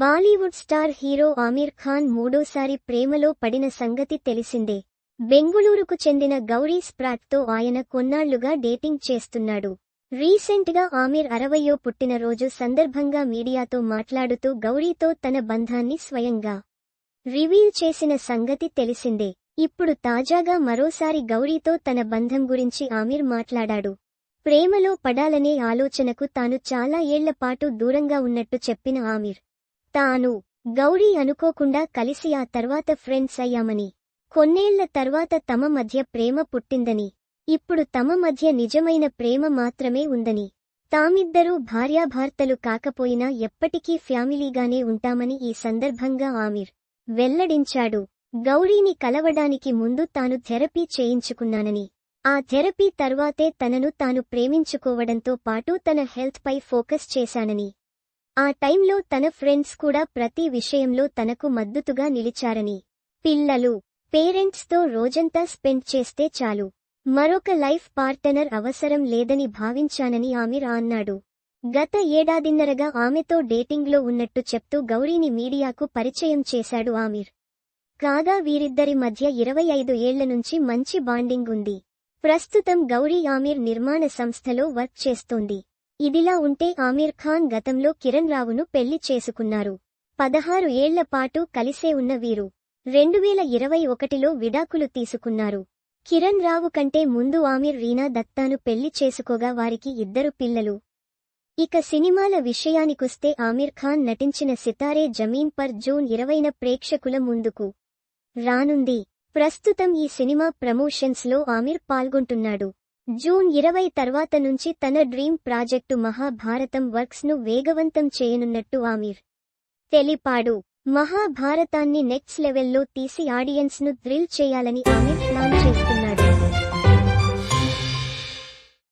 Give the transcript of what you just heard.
Bollywood star hero Aamir Khan మూడోసారి ప్రేమలో పడిన సంగతి తెలిసిందే. బెంగుళూరుకు చెందిన గౌరీ స్ప్రాట్తో ఆయన కొన్నాళ్ళుగా డేటింగ్ చేస్తున్నాడు. రీసెంట్గా ఆమీర్ అరవయో పుట్టినరోజు సందర్భంగా మీడియాతో మాట్లాడుతూ గౌరీతో తన బంధాన్ని స్వయంగా రివీల్ చేసిన సంగతి తెలిసిందే. ఇప్పుడు తాజాగా మరోసారి గౌరీతో తన బంధం గురించి ఆమీర్ మాట్లాడాడు. ప్రేమలో పడాలనే ఆలోచనకు తాను చాలా ఏళ్ళపాటు దూరంగా ఉన్నట్టు చెప్పిన ఆమీర్ తాను గౌరీ అనుకోకుండా కలిసి ఆ తర్వాత ఫ్రెండ్స్ అయ్యామని. కొన్నేళ్ళ తర్వాత తమ మధ్య ప్రేమ పుట్టిందని. ఇప్పుడు తమ మధ్య నిజమైన ప్రేమ మాత్రమే ఉందని. తామిద్దరూ భార్యాభార్తలు కాకపోయినా ఎప్పటికీ ఫ్యామిలీగానే ఉంటామని ఈ సందర్భంగా ఆమీర్ వెల్లడించాడు. గౌరీని కలవడానికి ముందు తాను థెరపీ చేయించుకున్నానని. ఆ థెరపీ తర్వాతే తనను తాను ప్రేమించుకోవడంతో పాటు తన హెల్త్ పై ఫోకస్ చేశానని. ఆ టైంలో తన ఫ్రెండ్స్ కూడా ప్రతి విషయంలో తనకు మద్దతుగా నిలిచారని. పిల్లలు పేరెంట్స్తో రోజంతా స్పెండ్ చేస్తే చాలు. మరొక లైఫ్ పార్టనర్ అవసరం లేదని భావించానని ఆమిర్ అన్నాడు. గత ఏడాదిన్నరగా ఆమెతో డేటింగ్లో ఉన్నట్టు చెప్తూ గౌరీని మీడియాకు పరిచయం చేశాడు ఆమిర్. కాగా వీరిద్దరి మధ్య ఇరవై ఐదు ఏళ్ళ నుంచి మంచి బాండింగ్ ఉంది. ప్రస్తుతం గౌరీ ఆమిర్ నిర్మాణ సంస్థలో వర్క్ చేస్తోంది. ఇదిలా ఉంటే ఆమీర్ ఖాన్ గతంలో కిరణ్ రావును పెళ్ళి చేసుకున్నారు. పదహారు ఏళ్ళ పాటు కలిసే ఉన్న వీరు. రెండువేల ఇరవై ఒకటిలో విడాకులు తీసుకున్నారు. కిరణ్ రావు కంటే ముందు ఆమీర్ రీనా దత్తాను పెళ్ళి చేసుకోగా వారికి ఇద్దరు పిల్లలు. ఇక సినిమాల విషయానికొస్తే ఆమీర్ ఖాన్ నటించిన సితారే జమీన్ పర్ జూన్ ఇరవైన ప్రేక్షకుల ముందుకు రానుంది. ప్రస్తుతం ఈ సినిమా ప్రమోషన్స్లో ఆమీర్ పాల్గొంటున్నాడు. జూన్ ఇరవై తర్వాత నుంచి తన డ్రీమ్ ప్రాజెక్టు మహాభారతం వర్క్స్ను వేగవంతం చేయనున్నట్టు ఆమీర్ తెలిపాడు. మహాభారతాన్ని నెక్స్ట్ లెవెల్లో తీసి ఆడియన్స్ను థ్రిల్ చేయాలని ఆమీర్ ప్లాన్ చేస్తున్నాడు.